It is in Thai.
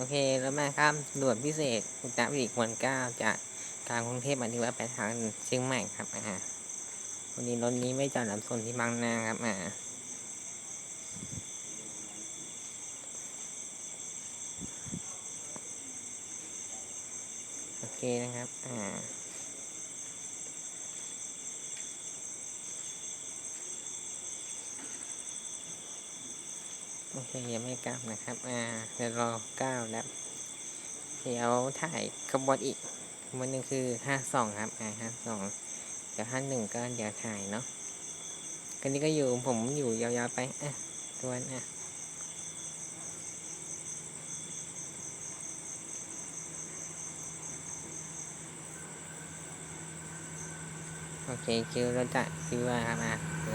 โอเคแล้วมาครับด่วนพิเศษอุตตรวิควรเก้าจากทางกรุงเทพมาที่ว่าไปทางเชียงใหม่ครับอ่าวันนี้รถนี้ไม่จอดลำโซนที่บางนาครับอ่าโอเคนะครับ อ่า โอเคยังไม่กลับนะครับ อ่าเดี๋ยวรอเก้าแล้ว เดี๋ยวถ่ายขบวนอีกขบวนหนึ่งคือห้าสองครับ อ่าห้าสองเดี๋ยวห้าหนึ่งก็เดี๋ยวถ่ายเนาะกันนี้ก็อยู่ผมอยู่ยาวๆไปอะตัวนอะโอเคคิวเราจะคิวว่าครับอะเ